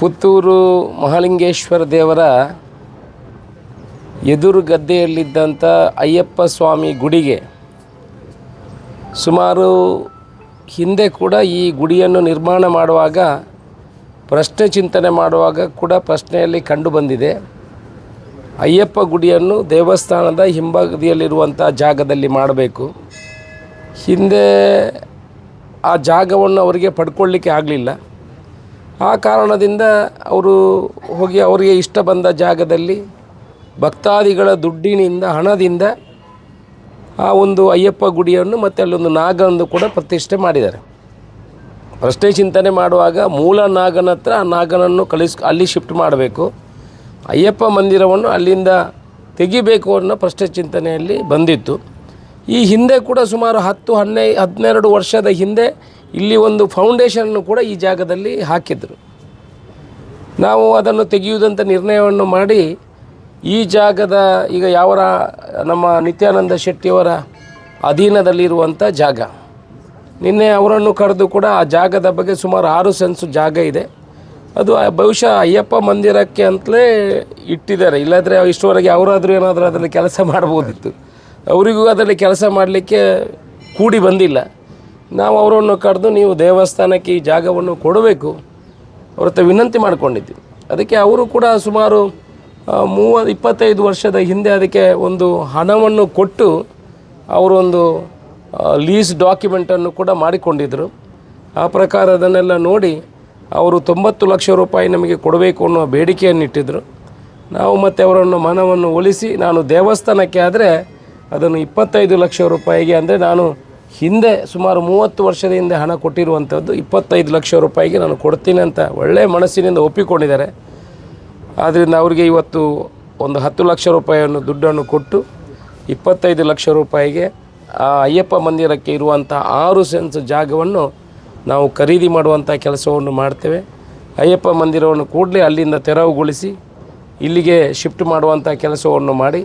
ಪುತ್ತೂರು ಮಹಾಲಿಂಗೇಶ್ವರ ದೇವರ ಎದುರು ಗದ್ದೆಯಲ್ಲಿದ್ದಂಥ ಅಯ್ಯಪ್ಪ ಸ್ವಾಮಿ ಗುಡಿಗೆ ಸುಮಾರು ಹಿಂದೆ ಕೂಡ ಈ ಗುಡಿಯನ್ನು ನಿರ್ಮಾಣ ಮಾಡುವಾಗ, ಪ್ರಶ್ನೆ ಚಿಂತನೆ ಮಾಡುವಾಗ ಕೂಡ ಪ್ರಶ್ನೆಯಲ್ಲಿ ಕಂಡು ಬಂದಿದೆ. ಅಯ್ಯಪ್ಪ ಗುಡಿಯನ್ನು ದೇವಸ್ಥಾನದ ಹಿಂಬದಿಯಲ್ಲಿರುವಂಥ ಜಾಗದಲ್ಲಿ ಮಾಡಬೇಕು. ಹಿಂದೆ ಆ ಜಾಗವನ್ನು ಅವರಿಗೆ ಪಡ್ಕೊಳ್ಳಿಕ್ಕೆ ಆಗಲಿಲ್ಲ. ಆ ಕಾರಣದಿಂದ ಅವರು ಹೋಗಿ ಅವರಿಗೆ ಇಷ್ಟ ಬಂದ ಜಾಗದಲ್ಲಿ ಭಕ್ತಾದಿಗಳ ದುಡ್ಡಿನಿಂದ, ಹಣದಿಂದ ಆ ಒಂದು ಅಯ್ಯಪ್ಪ ಗುಡಿಯನ್ನು ಮತ್ತು ಅಲ್ಲೊಂದು ನಾಗನನ್ನು ಕೂಡ ಪ್ರತಿಷ್ಠೆ ಮಾಡಿದ್ದಾರೆ. ಪ್ರಶ್ನೆ ಚಿಂತನೆ ಮಾಡುವಾಗ ಮೂಲ ನಾಗನ ಹತ್ರ ಆ ನಾಗನನ್ನು ಕಳಿಸ್, ಅಲ್ಲಿ ಶಿಫ್ಟ್ ಮಾಡಬೇಕು. ಅಯ್ಯಪ್ಪ ಮಂದಿರವನ್ನು ಅಲ್ಲಿಂದ ತೆಗಿಬೇಕು ಅನ್ನೋ ಪ್ರಶ್ನೆ ಚಿಂತನೆಯಲ್ಲಿ ಬಂದಿತ್ತು. ಈ ಹಿಂದೆ ಕೂಡ ಸುಮಾರು ಹತ್ತು, ಹನ್ನೆ, ಹದಿನೆರಡು ವರ್ಷದ ಹಿಂದೆ ಇಲ್ಲಿ ಒಂದು ಫೌಂಡೇಶನ್ನು ಕೂಡ ಈ ಜಾಗದಲ್ಲಿ ಹಾಕಿದ್ರು. ನಾವು ಅದನ್ನು ತೆಗೆಯುವುದಂಥ ನಿರ್ಣಯವನ್ನು ಮಾಡಿ ಈ ಜಾಗದ ಈಗ ಯಾವರ ನಮ್ಮ ನಿತ್ಯಾನಂದ ಶೆಟ್ಟಿಯವರ ಅಧೀನದಲ್ಲಿರುವಂಥ ಜಾಗ. ನಿನ್ನೆ ಅವರನ್ನು ಕರೆದು ಕೂಡ ಆ ಜಾಗದ ಬಗ್ಗೆ ಸುಮಾರು ಆರು ಸೆನ್ಸು ಜಾಗ ಇದೆ. ಅದು ಬಹುಶಃ ಅಯ್ಯಪ್ಪ ಮಂದಿರಕ್ಕೆ ಅಂತಲೇ ಇಟ್ಟಿದ್ದಾರೆ. ಇಲ್ಲಾಂದರೆ ಇಷ್ಟುವರೆಗೆ ಅವರಾದರೂ ಏನಾದರೂ ಅದರಲ್ಲಿ ಕೆಲಸ ಮಾಡ್ಬೋದಿತ್ತು ಅವರಿಗೂ ಅದರಲ್ಲಿ ಕೆಲಸ ಮಾಡಲಿಕ್ಕೆ ಕೂಡಿ ಬಂದಿಲ್ಲ. ನಾವು ಅವರನ್ನು ಕರೆದು ನೀವು ದೇವಸ್ಥಾನಕ್ಕೆ ಈ ಜಾಗವನ್ನು ಕೊಡಬೇಕು. ಅವ್ರ ಹತ್ರ ವಿನಂತಿ ಮಾಡ್ಕೊಂಡಿದ್ದೀವಿ ಅದಕ್ಕೆ ಅವರು ಕೂಡ ಸುಮಾರು ಮೂವ, ಇಪ್ಪತ್ತೈದು ವರ್ಷದ ಹಿಂದೆ ಅದಕ್ಕೆ ಒಂದು ಹಣವನ್ನು ಕೊಟ್ಟು ಅವರೊಂದು ಲೀಸ್ ಡಾಕ್ಯುಮೆಂಟನ್ನು ಕೂಡ ಮಾಡಿಕೊಂಡಿದ್ದರು ಆ ಪ್ರಕಾರ ಅದನ್ನೆಲ್ಲ ನೋಡಿ ಅವರು ತೊಂಬತ್ತು ಲಕ್ಷ ರೂಪಾಯಿ ನಮಗೆ ಕೊಡಬೇಕು ಅನ್ನೋ ಬೇಡಿಕೆಯನ್ನು ಇಟ್ಟಿದ್ದರು ನಾವು ಮತ್ತು ಅವರನ್ನು ಮನವನ್ನು ಒಲಿಸಿ, ನಾನು ದೇವಸ್ಥಾನಕ್ಕೆ ಆದರೆ ಅದನ್ನು ಇಪ್ಪತ್ತೈದು ಲಕ್ಷ ರೂಪಾಯಿಗೆ, ಅಂದರೆ ನಾನು ಹಿಂದೆ ಸುಮಾರು ಮೂವತ್ತು ವರ್ಷದ ಹಿಂದೆ ಹಣ ಕೊಟ್ಟಿರುವಂಥದ್ದು ಇಪ್ಪತ್ತೈದು ಲಕ್ಷ ರೂಪಾಯಿಗೆ ನಾನು ಕೊಡ್ತೀನಿ ಅಂತ ಒಳ್ಳೆಯ ಮನಸ್ಸಿನಿಂದ ಒಪ್ಪಿಕೊಂಡಿದ್ದಾರೆ. ಆದ್ದರಿಂದ ಅವರಿಗೆ ಇವತ್ತು ಒಂದು ಹತ್ತು ಲಕ್ಷ ರೂಪಾಯಿಯನ್ನು ದುಡ್ಡನ್ನು ಕೊಟ್ಟು ಇಪ್ಪತ್ತೈದು ಲಕ್ಷ ರೂಪಾಯಿಗೆ ಆ ಅಯ್ಯಪ್ಪ ಮಂದಿರಕ್ಕೆ ಇರುವಂಥ ಆರು ಸೆನ್ಸ್ ಜಾಗವನ್ನು ನಾವು ಖರೀದಿ ಮಾಡುವಂಥ ಕೆಲಸವನ್ನು ಮಾಡ್ತೇವೆ. ಅಯ್ಯಪ್ಪ ಮಂದಿರವನ್ನು ಕೂಡಲೇ ಅಲ್ಲಿಂದ ತೆರವುಗೊಳಿಸಿ ಇಲ್ಲಿಗೆ ಶಿಫ್ಟ್ ಮಾಡುವಂಥ ಕೆಲಸವನ್ನು ಮಾಡಿ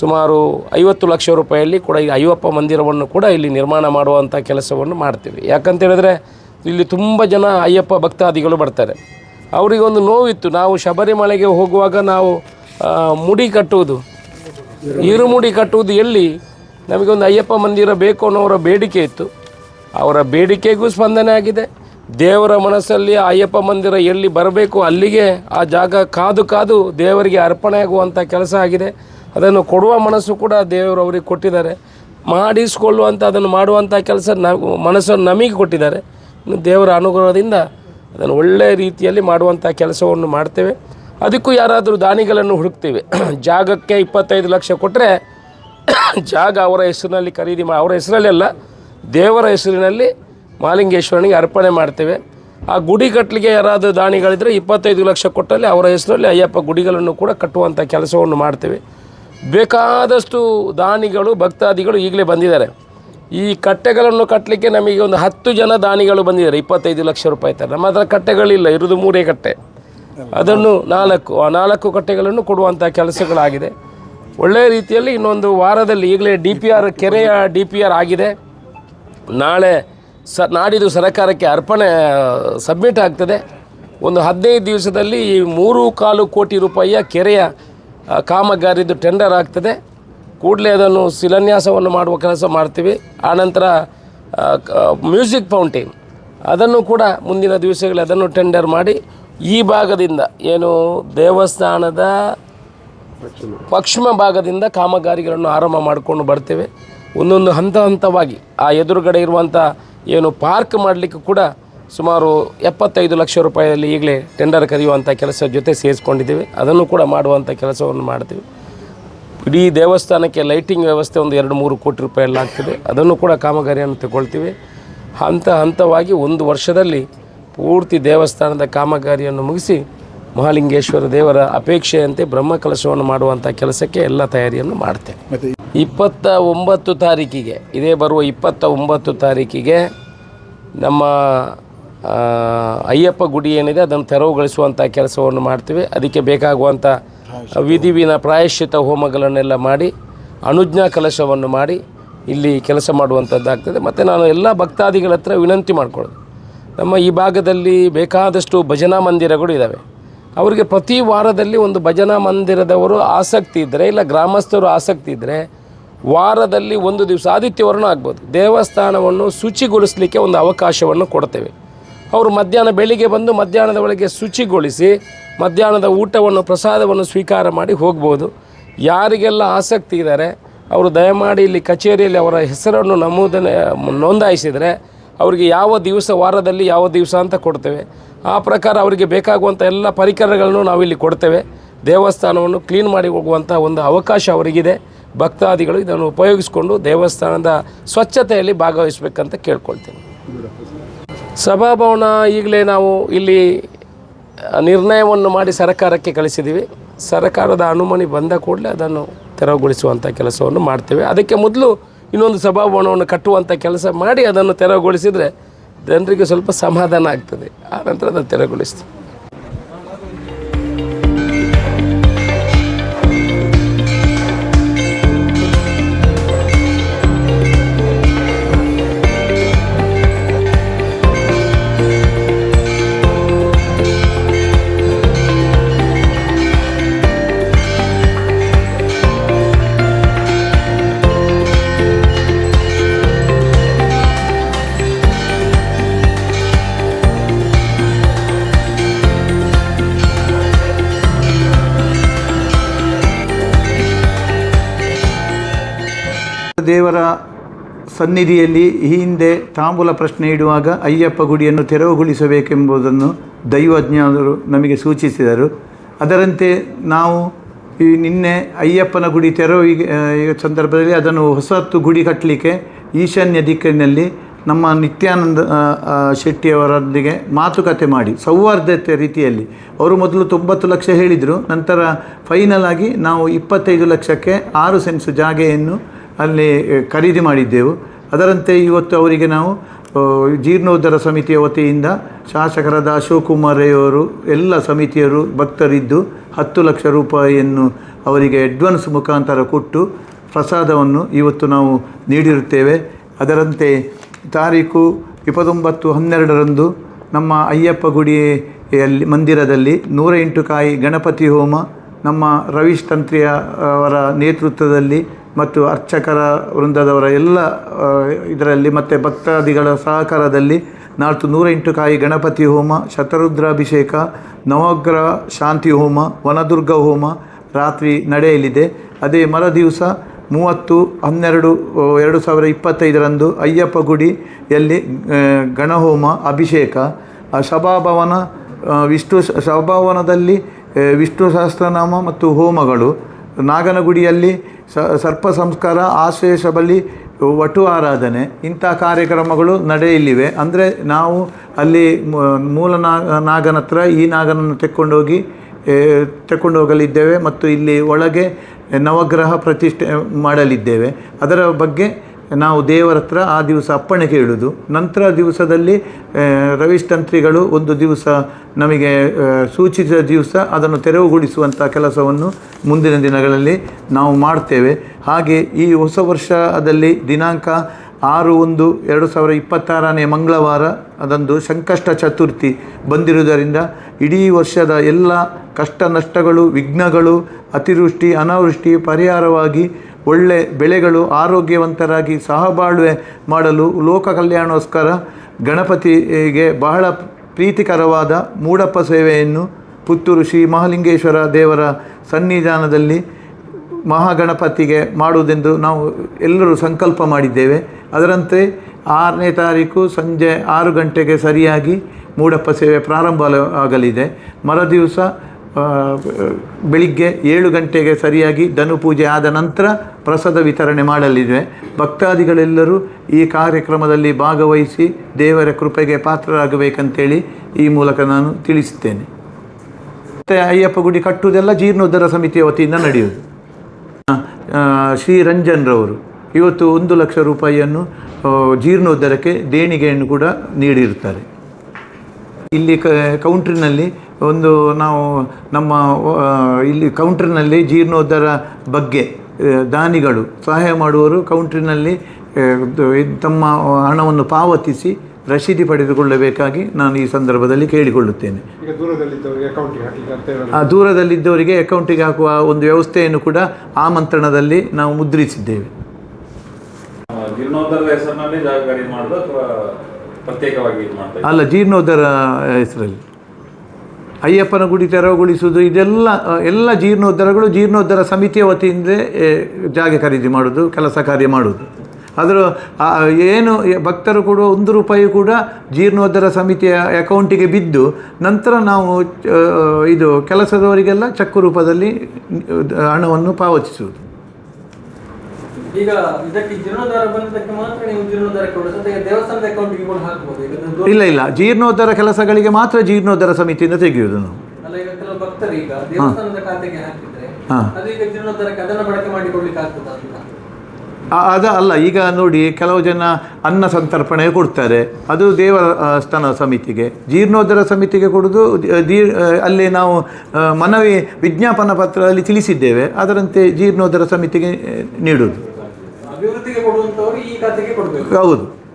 ಸುಮಾರು ಐವತ್ತು ಲಕ್ಷ ರೂಪಾಯಿಯಲ್ಲಿ ಕೂಡ ಈ ಅಯ್ಯಪ್ಪ ಮಂದಿರವನ್ನು ಕೂಡ ಇಲ್ಲಿ ನಿರ್ಮಾಣ ಮಾಡುವಂಥ ಕೆಲಸವನ್ನು ಮಾಡ್ತೀವಿ. ಯಾಕಂತ ಹೇಳಿದ್ರೆ ಇಲ್ಲಿ ತುಂಬ ಜನ ಅಯ್ಯಪ್ಪ ಭಕ್ತಾದಿಗಳು ಬರ್ತಾರೆ. ಅವರಿಗೊಂದು ನೋವಿತ್ತು. ನಾವು ಶಬರಿಮಲೆಗೆ ಹೋಗುವಾಗ ನಾವು ಮುಡಿ ಕಟ್ಟುವುದು. ಇರುಮುಡಿ ಕಟ್ಟುವುದು ಎಲ್ಲಿ? ನಮಗೊಂದು ಅಯ್ಯಪ್ಪ ಮಂದಿರ ಬೇಕು ಅನ್ನೋರ ಬೇಡಿಕೆ ಇತ್ತು. ಅವರ ಬೇಡಿಕೆಗೂ ಸ್ಪಂದನೆ ಆಗಿದೆ. ದೇವರ ಮನಸ್ಸಲ್ಲಿ ಅಯ್ಯಪ್ಪ ಮಂದಿರ ಎಲ್ಲಿ ಬರಬೇಕು ಅಲ್ಲಿಗೆ ಆ ಜಾಗ ಕಾದು ಕಾದು ದೇವರಿಗೆ ಅರ್ಪಣೆ ಆಗುವಂಥ ಕೆಲಸ ಆಗಿದೆ. ಅದನ್ನು ಕೊಡುವ ಮನಸ್ಸು ಕೂಡ ದೇವರು ಅವರಿಗೆ ಕೊಟ್ಟಿದ್ದಾರೆ. ಮಾಡಿಸಿಕೊಳ್ಳುವಂಥ ಅದನ್ನು ಮಾಡುವಂಥ ಕೆಲಸ ನ, ಮನಸ್ಸನ್ನು ನಮಗೆ ಕೊಟ್ಟಿದ್ದಾರೆ. ದೇವರ ಅನುಗ್ರಹದಿಂದ ಅದನ್ನು ಒಳ್ಳೆಯ ರೀತಿಯಲ್ಲಿ ಮಾಡುವಂಥ ಕೆಲಸವನ್ನು ಮಾಡ್ತೇವೆ. ಅದಕ್ಕೂ ಯಾರಾದರೂ ದಾನಿಗಳನ್ನು ಹುಡುಕ್ತೇವೆ. ಜಾಗಕ್ಕೆ ಇಪ್ಪತ್ತೈದು ಲಕ್ಷ ಕೊಟ್ಟರೆ ಜಾಗ ಅವರ ಹೆಸರಿನಲ್ಲಿ ಖರೀದಿ ಮಾ, ಅವರ ಹೆಸರಲ್ಲಿ ಅಲ್ಲ, ದೇವರ ಹೆಸರಿನಲ್ಲಿ ಮಾಲಿಂಗೇಶ್ವರನಿಗೆ ಅರ್ಪಣೆ ಮಾಡ್ತೇವೆ. ಆ ಗುಡಿ ಕಟ್ಟಲಿಗೆ ಯಾರಾದರೂ ದಾನಿಗಳಿದ್ದರೆ ಇಪ್ಪತ್ತೈದು ಲಕ್ಷ ಕೊಟ್ಟಲ್ಲಿ ಅವರ ಹೆಸರಲ್ಲಿ ಅಯ್ಯಪ್ಪ ಗುಡಿಗಳನ್ನು ಕೂಡ ಕಟ್ಟುವಂಥ ಕೆಲಸವನ್ನು ಮಾಡ್ತೇವೆ. ಬೇಕಾದಷ್ಟು ದಾನಿಗಳು, ಭಕ್ತಾದಿಗಳು ಈಗಲೇ ಬಂದಿದ್ದಾರೆ. ಈ ಕಟ್ಟೆಗಳನ್ನು ಕಟ್ಟಲಿಕ್ಕೆ ನಮಗೆ ಒಂದು ಹತ್ತು ಜನ ದಾನಿಗಳು ಬಂದಿದ್ದಾರೆ. ಇಪ್ಪತ್ತೈದು ಲಕ್ಷ ರೂಪಾಯಿ ಥರ ನಮ್ಮ ಹತ್ರ ಕಟ್ಟೆಗಳಿಲ್ಲ. ಇರೋದು ಮೂರೇ ಕಟ್ಟೆ. ಅದನ್ನು ನಾಲ್ಕು, ಆ ನಾಲ್ಕು ಕಟ್ಟೆಗಳನ್ನು ಕೊಡುವಂಥ ಕೆಲಸಗಳಾಗಿದೆ. ಒಳ್ಳೆಯ ರೀತಿಯಲ್ಲಿ ಇನ್ನೊಂದು ವಾರದಲ್ಲಿ ಈಗಲೇ ಡಿ ಪಿ ಆರ್, ಕೆರೆಯ ಡಿ ಪಿ ಆರ್ ಆಗಿದೆ. ನಾಳೆ ಸ, ನಾಡಿದ್ದು ಸರ್ಕಾರಕ್ಕೆ ಅರ್ಪಣೆ ಸಬ್ಮಿಟ್ ಆಗ್ತದೆ. ಒಂದು ಹದಿನೈದು ದಿವಸದಲ್ಲಿ ಈ ಮೂರು ಕಾಲು ಕೋಟಿ ರೂಪಾಯಿಯ ಕೆರೆಯ ಕಾಮಗಾರಿದು ಟೆಂಡರ್ ಆಗ್ತದೆ. ಕೂಡಲೇ ಅದನ್ನು ಶಿಲಾನ್ಯಾಸವನ್ನು ಮಾಡುವ ಕೆಲಸ ಮಾಡ್ತೀವಿ. ಆನಂತರ ಮ್ಯೂಸಿಕ್ ಫೌಂಟೇನ್. ಅದನ್ನು ಕೂಡ ಮುಂದಿನ ದಿವಸಗಳಲ್ಲಿ ಅದನ್ನು ಟೆಂಡರ್ ಮಾಡಿ, ಈ ಭಾಗದಿಂದ ಏನು ದೇವಸ್ಥಾನದ ಪಶ್ಚಿಮ ಭಾಗದಿಂದ ಕಾಮಗಾರಿಗಳನ್ನು ಆರಂಭ ಮಾಡಿಕೊಂಡು ಬರ್ತೇವೆ. ಒಂದೊಂದು ಹಂತ ಹಂತವಾಗಿ ಆ ಎದುರುಗಡೆ ಇರುವಂಥ ಏನು ಪಾರ್ಕ್ ಮಾಡಲಿಕ್ಕೆ ಕೂಡ ಸುಮಾರು ಎಪ್ಪತ್ತೈದು ಲಕ್ಷ ರೂಪಾಯಿಯಲ್ಲಿ ಈಗಲೇ ಟೆಂಡರ್ ಕರೆಯುವಂಥ ಕೆಲಸ ಜೊತೆ ಸೇರಿಸ್ಕೊಂಡಿದ್ದೀವಿ. ಅದನ್ನು ಕೂಡ ಮಾಡುವಂಥ ಕೆಲಸವನ್ನು ಮಾಡ್ತೀವಿ. ಇಡೀ ದೇವಸ್ಥಾನಕ್ಕೆ ಲೈಟಿಂಗ್ ವ್ಯವಸ್ಥೆ ಒಂದು ಎರಡು ಮೂರು ಕೋಟಿ ರೂಪಾಯಲ್ಲಿ ಆಗ್ತದೆ. ಅದನ್ನು ಕೂಡ ಕಾಮಗಾರಿಯನ್ನು ತಗೊಳ್ತೀವಿ. ಹಂತ ಹಂತವಾಗಿ ಒಂದು ವರ್ಷದಲ್ಲಿ ಪೂರ್ತಿ ದೇವಸ್ಥಾನದ ಕಾಮಗಾರಿಯನ್ನು ಮುಗಿಸಿ ಮಹಾಲಿಂಗೇಶ್ವರ ದೇವರ ಅಪೇಕ್ಷೆಯಂತೆ ಬ್ರಹ್ಮ ಕಲಶವನ್ನು ಮಾಡುವಂಥ ಕೆಲಸಕ್ಕೆ ಎಲ್ಲ ತಯಾರಿಯನ್ನು ಮಾಡ್ತೇವೆ. ಇಪ್ಪತ್ತ ಒಂಬತ್ತು ತಾರೀಕಿಗೆ ಇದೇ ಬರುವ ಇಪ್ಪತ್ತ ಒಂಬತ್ತು ತಾರೀಕಿಗೆ ನಮ್ಮ ಅಯ್ಯಪ್ಪ ಗುಡಿ ಏನಿದೆ ಅದನ್ನು ತೆರವುಗೊಳಿಸುವಂಥ ಕೆಲಸವನ್ನು ಮಾಡ್ತೀವಿ. ಅದಕ್ಕೆ ಬೇಕಾಗುವಂಥ ವಿಧಿವಿನ ಪ್ರಾಯಶ್ಚಿತ ಹೋಮಗಳನ್ನೆಲ್ಲ ಮಾಡಿ ಅನುಜ್ಞಾ ಕಲಶವನ್ನು ಮಾಡಿ ಇಲ್ಲಿ ಕೆಲಸ ಮಾಡುವಂಥದ್ದಾಗ್ತದೆ. ಮತ್ತು ನಾನು ಎಲ್ಲ ಭಕ್ತಾದಿಗಳ ಹತ್ರ ವಿನಂತಿ ಮಾಡಿಕೊಳ್ಳೋದು. ನಮ್ಮ ಈ ಭಾಗದಲ್ಲಿ ಬೇಕಾದಷ್ಟು ಭಜನಾ ಮಂದಿರಗಳು ಇದ್ದಾವೆ. ಅವರಿಗೆ ಪ್ರತಿ ವಾರದಲ್ಲಿ ಒಂದು ಭಜನಾ ಮಂದಿರದವರು ಆಸಕ್ತಿ ಇದ್ದರೆ ಇಲ್ಲ ಗ್ರಾಮಸ್ಥರು ಆಸಕ್ತಿ ಇದ್ದರೆ ವಾರದಲ್ಲಿ ಒಂದು ದಿವಸ ಆದಿತ್ಯವರನೂ ಆಗ್ಬೋದು. ದೇವಸ್ಥಾನವನ್ನು ಶುಚಿಗೊಳಿಸಲಿಕ್ಕೆ ಒಂದು ಅವಕಾಶವನ್ನು ಕೊಡ್ತೇವೆ. ಅವರು ಮಧ್ಯಾಹ್ನ ಬೆಳಿಗ್ಗೆ ಬಂದು ಮಧ್ಯಾಹ್ನದ ಒಳಗೆ ಶುಚಿಗೊಳಿಸಿ ಮಧ್ಯಾಹ್ನದ ಊಟವನ್ನು, ಪ್ರಸಾದವನ್ನು ಸ್ವೀಕಾರ ಮಾಡಿ ಹೋಗ್ಬೋದು. ಯಾರಿಗೆಲ್ಲ ಆಸಕ್ತಿ ಇದ್ದಾರೆ ಅವರು ದಯಮಾಡಿ ಇಲ್ಲಿ ಕಚೇರಿಯಲ್ಲಿ ಅವರ ಹೆಸರನ್ನು ನಮೂದನೆ, ನೋಂದಾಯಿಸಿದರೆ ಅವರಿಗೆ ಯಾವ ದಿವಸ, ವಾರದಲ್ಲಿ ಯಾವ ದಿವಸ ಅಂತ ಕೊಡ್ತೇವೆ. ಆ ಪ್ರಕಾರ ಅವರಿಗೆ ಬೇಕಾಗುವಂಥ ಎಲ್ಲ ಪರಿಕರಗಳನ್ನು ನಾವಿಲ್ಲಿ ಕೊಡ್ತೇವೆ. ದೇವಸ್ಥಾನವನ್ನು ಕ್ಲೀನ್ ಮಾಡಿ ಹೋಗುವಂಥ ಒಂದು ಅವಕಾಶ ಅವರಿಗಿದೆ. ಭಕ್ತಾದಿಗಳು ಇದನ್ನು ಉಪಯೋಗಿಸಿಕೊಂಡು ದೇವಸ್ಥಾನದ ಸ್ವಚ್ಛತೆಯಲ್ಲಿ ಭಾಗವಹಿಸಬೇಕಂತ ಕೇಳ್ಕೊಳ್ತೀನಿ. ಸಭಾಭವನ ಈಗಲೇ ನಾವು ಇಲ್ಲಿ ನಿರ್ಣಯವನ್ನು ಮಾಡಿ ಸರ್ಕಾರಕ್ಕೆ ಕಳಿಸಿದ್ದೀವಿ ಸರ್ಕಾರದ ಅನುಮತಿ ಬಂದ ಕೂಡಲೇ ಅದನ್ನು ತೆರವುಗೊಳಿಸುವಂಥ ಕೆಲಸವನ್ನು ಮಾಡ್ತೇವೆ. ಅದಕ್ಕೆ ಮೊದಲು ಇನ್ನೊಂದು ಸಭಾಭವನವನ್ನು ಕಟ್ಟುವಂಥ ಕೆಲಸ ಮಾಡಿ ಅದನ್ನು ತೆರವುಗೊಳಿಸಿದರೆ ಜನರಿಗೆ ಸ್ವಲ್ಪ ಸಮಾಧಾನ ಆಗ್ತದೆ. ಆ ನಂತರ ಅದನ್ನು ತೆರವುಗೊಳಿಸ್ತೀವಿ. ದೇವರ ಸನ್ನಿಧಿಯಲ್ಲಿ ಈ ಹಿಂದೆ ತಾಂಬೂಲ ಪ್ರಶ್ನೆ ಇಡುವಾಗ ಅಯ್ಯಪ್ಪ ಗುಡಿಯನ್ನು ತೆರವುಗೊಳಿಸಬೇಕೆಂಬುದನ್ನು ದೈವಜ್ಞರು ನಮಗೆ ಸೂಚಿಸಿದರು. ಅದರಂತೆ ನಾವು ಈ ನಿನ್ನೆ ಅಯ್ಯಪ್ಪನ ಗುಡಿ ತೆರವಿಗೆ ಸಂದರ್ಭದಲ್ಲಿ ಅದನ್ನು ಹೊಸತ್ತು ಗುಡಿ ಕಟ್ಟಲಿಕ್ಕೆ ಈಶಾನ್ಯ ದಿಕ್ಕಿನಲ್ಲಿ ನಮ್ಮ ನಿತ್ಯಾನಂದ ಶೆಟ್ಟಿಯವರೊಂದಿಗೆ ಮಾತುಕತೆ ಮಾಡಿ, ಸೌಹಾರ್ದತೆ ರೀತಿಯಲ್ಲಿ. ಅವರು ಮೊದಲು ತೊಂಬತ್ತು ಲಕ್ಷ ಹೇಳಿದರು, ನಂತರ ಫೈನಲ್ ಆಗಿ ನಾವು ಇಪ್ಪತ್ತೈದು ಲಕ್ಷಕ್ಕೆ ಆರು ಸೆನ್ಸು ಜಾಗೆಯನ್ನು ಅಲ್ಲಿ ಖರೀದಿ ಮಾಡಿದ್ದೆವು. ಅದರಂತೆ ಇವತ್ತು ಅವರಿಗೆ ನಾವು ಜೀರ್ಣೋದ್ಧಾರ ಸಮಿತಿಯ ವತಿಯಿಂದ ಶಾಸಕರಾದ ಅಶೋಕ್ ಎಲ್ಲ ಸಮಿತಿಯರು ಭಕ್ತರಿದ್ದು ಹತ್ತು ಲಕ್ಷ ರೂಪಾಯಿಯನ್ನು ಅವರಿಗೆ ಅಡ್ವಾನ್ಸ್ ಮುಖಾಂತರ ಕೊಟ್ಟು ಪ್ರಸಾದವನ್ನು ಇವತ್ತು ನಾವು ನೀಡಿರುತ್ತೇವೆ. ಅದರಂತೆ ತಾರೀಕು ಇಪ್ಪತ್ತೊಂಬತ್ತು ಹನ್ನೆರಡರಂದು ನಮ್ಮ ಅಯ್ಯಪ್ಪ ಗುಡಿಯಲ್ಲಿ, ಮಂದಿರದಲ್ಲಿ ನೂರ ಎಂಟು ಕಾಯಿ ಗಣಪತಿ ಹೋಮ ನಮ್ಮ ರವೀಶ್ ತಂತ್ರಿಯ, ಅವರ ನೇತೃತ್ವದಲ್ಲಿ ಮತ್ತು ಅರ್ಚಕರ ವೃಂದದವರ ಎಲ್ಲ ಇದರಲ್ಲಿ ಮತ್ತು ಭಕ್ತಾದಿಗಳ ಸಹಕಾರದಲ್ಲಿ ನಾಲ್ಕು ನೂರ ಎಂಟು ಕಾಯಿ ಗಣಪತಿ ಹೋಮ, ಶತರುದ್ರಾಭಿಷೇಕ, ನವಗ್ರಹ ಶಾಂತಿ ಹೋಮ, ವನದುರ್ಗ ಹೋಮ ರಾತ್ರಿ ನಡೆಯಲಿದೆ. ಅದೇ ಮರ ದಿವಸ ಮೂವತ್ತು, ಹನ್ನೆರಡು ಎರಡು ಸಾವಿರ ಇಪ್ಪತ್ತೈದರಂದು ಅಯ್ಯಪ್ಪ ಗುಡಿಯಲ್ಲಿ ಗಣಹೋಮ ಅಭಿಷೇಕ. ಸಭಾಭವನ ವಿಷ್ಣು ಸಭಾಭವನದಲ್ಲಿ ವಿಷ್ಣು ಸಹಸ್ರನಾಮ ಮತ್ತು ಹೋಮಗಳು. ನಾಗನಗುಡಿಯಲ್ಲಿ ಸರ್ಪ ಸಂಸ್ಕಾರ ಆಶೇಷ ಬಲಿ ವಟು ಆರಾಧನೆ, ಇಂಥ ಕಾರ್ಯಕ್ರಮಗಳು ನಡೆಯಲಿವೆ ಅಂದರೆ ನಾವು ಅಲ್ಲಿ ಮೂಲ ನಾಗ ನಾಗನ ಹತ್ರ ಈ ನಾಗನನ್ನು ತೆಕ್ಕೊಂಡೋಗಿ ತೆಕ್ಕೊಂಡು ಹೋಗಲಿದ್ದೇವೆ ಮತ್ತು ಇಲ್ಲಿ ಒಳಗೆ ನವಗ್ರಹ ಪ್ರತಿಷ್ಠೆ ಮಾಡಲಿದ್ದೇವೆ. ಅದರ ಬಗ್ಗೆ ನಾವು ದೇವರ ಹತ್ರ ಆ ದಿವಸ ಅಪ್ಪಣೆ ಕೇಳುವುದು ನಂತರ ದಿವಸದಲ್ಲಿ ರವಿಶ್ತಂತ್ರಿಗಳು ರವೀಶ್ ತಂತ್ರಿಗಳು ಒಂದು ದಿವಸ ನಮಗೆ ಸೂಚಿಸಿದ ದಿವಸ ಅದನ್ನು ತೆರವುಗೊಳಿಸುವಂಥ ಕೆಲಸವನ್ನು ಮುಂದಿನ ದಿನಗಳಲ್ಲಿ ನಾವು ಮಾಡ್ತೇವೆ. ಹಾಗೆ ಈ ಹೊಸ ವರ್ಷದಲ್ಲಿ ದಿನಾಂಕ ಆರು ಒಂದು ಎರಡು ಸಾವಿರ ಇಪ್ಪತ್ತಾರನೇ ಮಂಗಳವಾರ ಅದೊಂದು ಸಂಕಷ್ಟ ಚತುರ್ಥಿ ಬಂದಿರುವುದರಿಂದ ಇಡೀ ವರ್ಷದ ಎಲ್ಲ ಕಷ್ಟ ನಷ್ಟಗಳು, ವಿಘ್ನಗಳು, ಅತಿವೃಷ್ಟಿ, ಅನಾವೃಷ್ಟಿ ಪರಿಹಾರವಾಗಿ ಒಳ್ಳೆ ಬೆಳೆಗಳು ಆರೋಗ್ಯವಂತರಾಗಿ ಸಹಬಾಳ್ವೆ ಮಾಡಲು ಲೋಕ ಕಲ್ಯಾಣೋಸ್ಕರ ಗಣಪತಿಗೆ ಬಹಳ ಪ್ರೀತಿಕರವಾದ ಮೂಡಪ್ಪ ಸೇವೆಯನ್ನು ಪುತ್ತೂರು ಶ್ರೀ ಮಹಾಲಿಂಗೇಶ್ವರ ದೇವರ ಸನ್ನಿಧಾನದಲ್ಲಿ ಮಹಾಗಣಪತಿಗೆ ಮಾಡುವುದೆಂದು ನಾವು ಎಲ್ಲರೂ ಸಂಕಲ್ಪ ಮಾಡಿದ್ದೇವೆ. ಅದರಂತೆ ಆರನೇ ತಾರೀಕು ಸಂಜೆ ಆರು ಗಂಟೆಗೆ ಸರಿಯಾಗಿ ಮೂಡಪ್ಪ ಸೇವೆ ಪ್ರಾರಂಭ ಆಗಲಿದೆ ಮರುದಿವಸ ಬೆಳಿಗ್ಗೆ ಏಳು ಗಂಟೆಗೆ ಸರಿಯಾಗಿ ಧನು ಪೂಜೆ ಆದ ನಂತರ ಪ್ರಸಾದ ವಿತರಣೆ ಮಾಡಲಿದೆ. ಭಕ್ತಾದಿಗಳೆಲ್ಲರೂ ಈ ಕಾರ್ಯಕ್ರಮದಲ್ಲಿ ಭಾಗವಹಿಸಿ ದೇವರ ಕೃಪೆಗೆ ಪಾತ್ರರಾಗಬೇಕಂತೇಳಿ ಈ ಮೂಲಕ ನಾನು ತಿಳಿಸುತ್ತೇನೆ. ಮತ್ತು ಅಯ್ಯಪ್ಪ ಗುಡಿ ಕಟ್ಟುವುದೆಲ್ಲ ಜೀರ್ಣೋದ್ಧರ ಸಮಿತಿಯ ವತಿಯಿಂದ ನಡೆಯುವುದು. ಶ್ರೀರಂಜನ್ರವರು ಶ್ರೀ ರಂಜನ್ರವರು ಇವತ್ತು ಒಂದು ಲಕ್ಷ ರೂಪಾಯಿಯನ್ನು ಜೀರ್ಣೋದ್ಧರಕ್ಕೆ ದೇಣಿಗೆಯನ್ನು ಕೂಡ ನೀಡಿರುತ್ತಾರೆ. ಇಲ್ಲಿ ಕೌಂಟ್ರಿನಲ್ಲಿ ಒಂದು ನಾವು ನಮ್ಮ ಇಲ್ಲಿ ಕೌಂಟ್ರಿನಲ್ಲಿ ಜೀರ್ಣೋದ್ಧಾರ ಬಗ್ಗೆ ದಾನಿಗಳು ಸಹಾಯ ಮಾಡುವವರು ಕೌಂಟ್ರಿನಲ್ಲಿ ತಮ್ಮ ಹಣವನ್ನು ಪಾವತಿಸಿ ರಶೀದಿ ಪಡೆದುಕೊಳ್ಳಬೇಕಾಗಿ ನಾನು ಈ ಸಂದರ್ಭದಲ್ಲಿ ಕೇಳಿಕೊಳ್ಳುತ್ತೇನೆ. ಆ ದೂರದಲ್ಲಿದ್ದವರಿಗೆ ಅಕೌಂಟಿಗೆ ಹಾಕುವ ಒಂದು ವ್ಯವಸ್ಥೆಯನ್ನು ಕೂಡ ಆಮಂತ್ರಣದಲ್ಲಿ ನಾವು ಮುದ್ರಿಸಿದ್ದೇವೆ? ಅಲ್ಲ ಜೀರ್ಣೋದ್ಧಾರ ಹೆಸರಲ್ಲಿ. ಅಯ್ಯಪ್ಪನ ಗುಡಿ ತೆರವುಗೊಳಿಸುವುದು, ಇದೆಲ್ಲ ಎಲ್ಲ ಜೀರ್ಣೋದ್ಧಾರಗಳು ಜೀರ್ಣೋದ್ಧಾರ ಸಮಿತಿಯ ವತಿಯಿಂದ ಜಾಗ ಖರೀದಿ ಮಾಡೋದು ಕೆಲಸ ಕಾರ್ಯ ಮಾಡೋದು ಅದರ ಏನು, ಭಕ್ತರು ಕೊಡುವ ಒಂದು ರೂಪಾಯಿ ಕೂಡ ಜೀರ್ಣೋದ್ಧಾರ ಸಮಿತಿಯ ಅಕೌಂಟಿಗೆ ಬಿದ್ದು, ನಂತರ ನಾವು ಇದು ಕೆಲಸದವರಿಗೆಲ್ಲ ಚಕ್ಕು ರೂಪದಲ್ಲಿ ಹಣವನ್ನು ಪಾವತಿಸುವುದು. ಈಗ ಇದಕ್ಕೆ ಜೀರ್ಣೋದ್ಧಾರ ಬಂದದಕ್ಕೆ ಮಾತ್ರ ನೀವು ಜೀರ್ಣೋದ್ಧಾರ ದೇವಸ್ಥಾನದ ಅಕೌಂಟ್ಗೆ ಕೂಡ ಹಾಕ್ಬೋದು. ಇಲ್ಲ ಇಲ್ಲ. ಜೀರ್ಣೋದ್ಧಾರ ಕೆಲಸಗಳಿಗೆ ಮಾತ್ರ ಜೀರ್ಣೋದ್ಧಾರ ಸಮಿತಿಯಿಂದ ತೆಗೆಯುವುದು ನಾವು. ಅಲ್ಲ ಈಗ ಕೆಲವು ಭಕ್ತರು ಈಗ ದೇವಸ್ಥಾನದ ಖಾತೆಗೆ ಹಾಕಿದ್ರೆ. ಅದು ಈಗ ಜೀರ್ಣೋದ್ಧಾರಕ್ಕೆ ಅದನ್ನು ಬಳಕೆ ಮಾಡಿಕೊಳ್ಳಿಕ್ಕೆ ಆಗ್ತದ ಅಂತ. ಅದ ಅಲ್ಲ ಈಗ ನೋಡಿ ಕೆಲವು ಜನ ಅನ್ನ ಸಂತರ್ಪಣೆ ಕೊಡ್ತಾರೆ. ಅದು ದೇವಸ್ಥಾನ ಸ್ಥಾನ ಸಮಿತಿಗೆ. ಜೀರ್ಣೋದ್ಧಾರ ಸಮಿತಿಗೆ ಕೊಡೋದು ದೀ- ಅಲ್ಲಿ ನಾವು ಮನವಿ ವಿಜ್ಞಾಪನ ಪತ್ರದಲ್ಲಿ ತಿಳಿಸಿದ್ದೇವೆ. ಅದರಂತೆ ಜೀರ್ಣೋದ್ಧಾರ ಸಮಿತಿಗೆ ಆ, ನೀಡುವುದು ಅಭಿವೃದ್ಧಿಗೆ ಕೊಡುವಂತವರು ಈ ಖಾತೆಗೆ ಕೊಡಬೇಕು. ಹೌದು.